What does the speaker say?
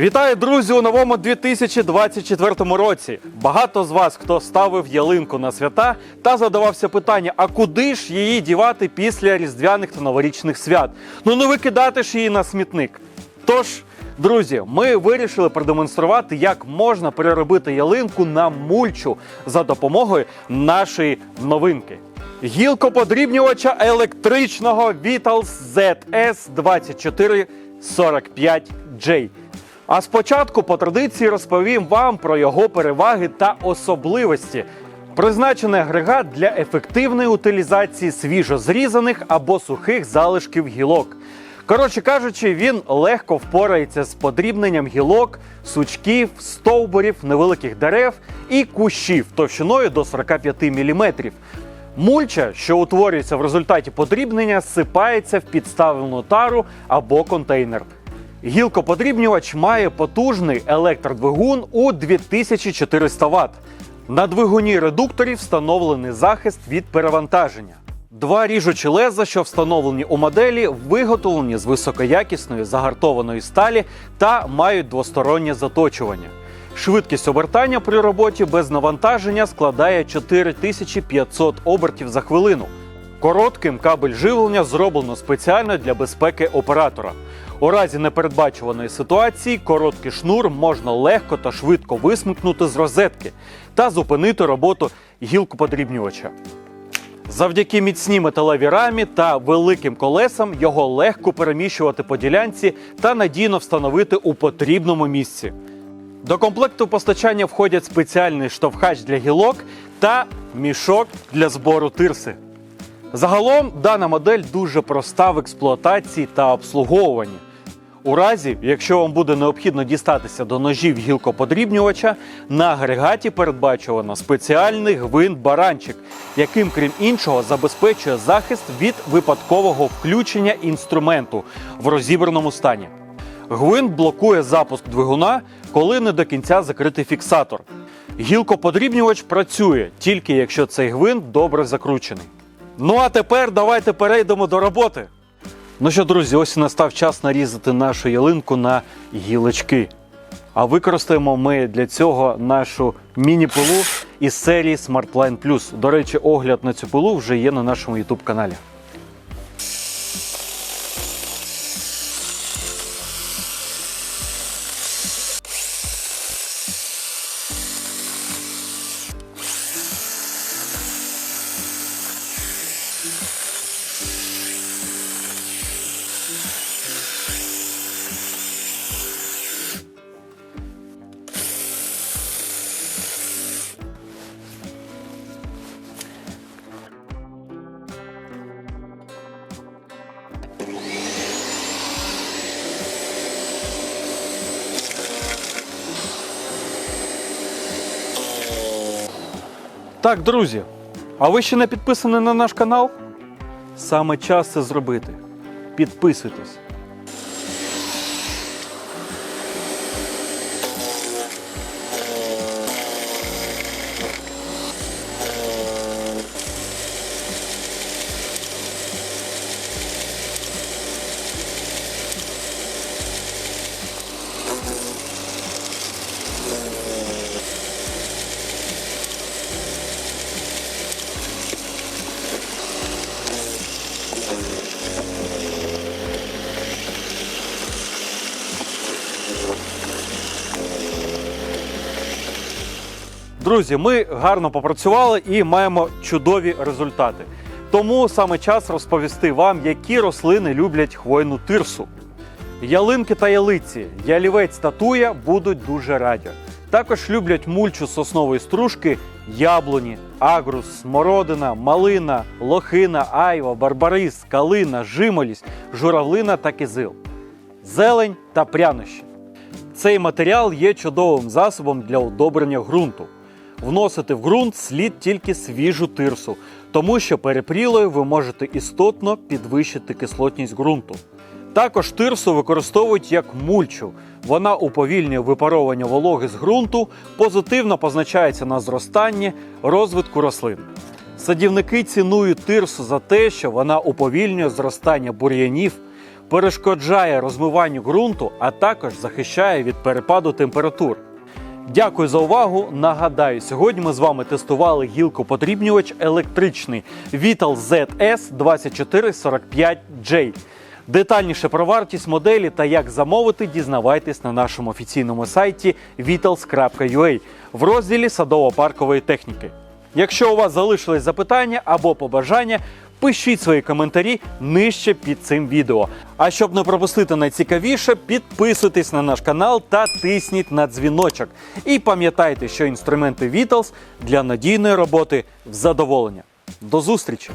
Вітаю, друзі, у новому 2024 році. Багато з вас, хто ставив ялинку на свята та задавався питання: а куди ж її дівати після різдвяних та новорічних свят? Ну не викидати ж її на смітник. Тож, друзі, ми вирішили продемонструвати, як можна переробити ялинку на мульчу за допомогою нашої новинки. Гілкоподрібнювача електричного Vitals ZS 2445J. А спочатку, по традиції, розповім вам про його переваги та особливості. Призначений агрегат для ефективної утилізації свіжо зрізаних або сухих залишків гілок. Коротше кажучи, він легко впорається з подрібненням гілок, сучків, стовбурів, невеликих дерев і кущів товщиною до 45 мм. Мульча, що утворюється в результаті подрібнення, сипається в підставлену тару або контейнер. Гілкоподрібнювач має потужний електродвигун у 2400 Вт. На двигуні редукторів встановлений захист від перевантаження. Два ріжучі леза, що встановлені у моделі, виготовлені з високоякісної загартованої сталі та мають двостороннє заточування. Швидкість обертання при роботі без навантаження складає 4500 обертів за хвилину. Коротким кабель живлення зроблено спеціально для безпеки оператора. У разі непередбачуваної ситуації короткий шнур можна легко та швидко висмикнути з розетки та зупинити роботу гілкоподрібнювача. Завдяки міцній металевій рамі та великим колесам його легко переміщувати по ділянці та надійно встановити у потрібному місці. До комплекту постачання входять спеціальний штовхач для гілок та мішок для збору тирси. Загалом дана модель дуже проста в експлуатації та обслуговуванні. У разі, якщо вам буде необхідно дістатися до ножів гілкоподрібнювача, на агрегаті передбачувано спеціальний гвинт-баранчик, яким, крім іншого, забезпечує захист від випадкового включення інструменту в розібраному стані. Гвинт блокує запуск двигуна, коли не до кінця закритий фіксатор. Гілкоподрібнювач працює тільки якщо цей гвинт добре закручений. Ну а тепер давайте перейдемо до роботи. Ну що, друзі, ось настав час нарізати нашу ялинку на гілочки. А використаємо ми для цього нашу міні-пилу із серії SmartLine Plus. До речі, огляд на цю пилу вже є на нашому YouTube каналі. Так, друзі, а ви ще не підписані на наш канал? Саме час це зробити. Підписуйтесь. Друзі, ми гарно попрацювали і маємо чудові результати. Тому саме час розповісти вам, які рослини люблять хвойну тирсу. Ялинки та ялиці, ялівець та туя будуть дуже раді. Також люблять мульчу соснової стружки, яблуні, агрус, смородина, малина, лохина, айва, барбарис, калина, жимолість, журавлина та кизил, зелень та прянощі. Цей матеріал є чудовим засобом для удобрення ґрунту. Вносити в ґрунт слід тільки свіжу тирсу, тому що перепрілою ви можете істотно підвищити кислотність ґрунту. Також тирсу використовують як мульчу. Вона уповільнює випаровування вологи з ґрунту, позитивно позначається на зростанні, розвитку рослин. Садівники цінують тирсу за те, що вона уповільнює зростання бур'янів, перешкоджає розмиванню ґрунту, а також захищає від перепаду температур. Дякую за увагу. Нагадаю, сьогодні ми з вами тестували гілкоподрібнювач електричний Vital ZS 2445J. Детальніше про вартість моделі та як замовити, дізнавайтесь на нашому офіційному сайті vitals.ua в розділі садово-паркової техніки. Якщо у вас залишились запитання або побажання, пишіть свої коментарі нижче під цим відео. А щоб не пропустити найцікавіше, підписуйтесь на наш канал та тисніть на дзвіночок. І пам'ятайте, що інструменти Vitals для надійної роботи в задоволення. До зустрічі!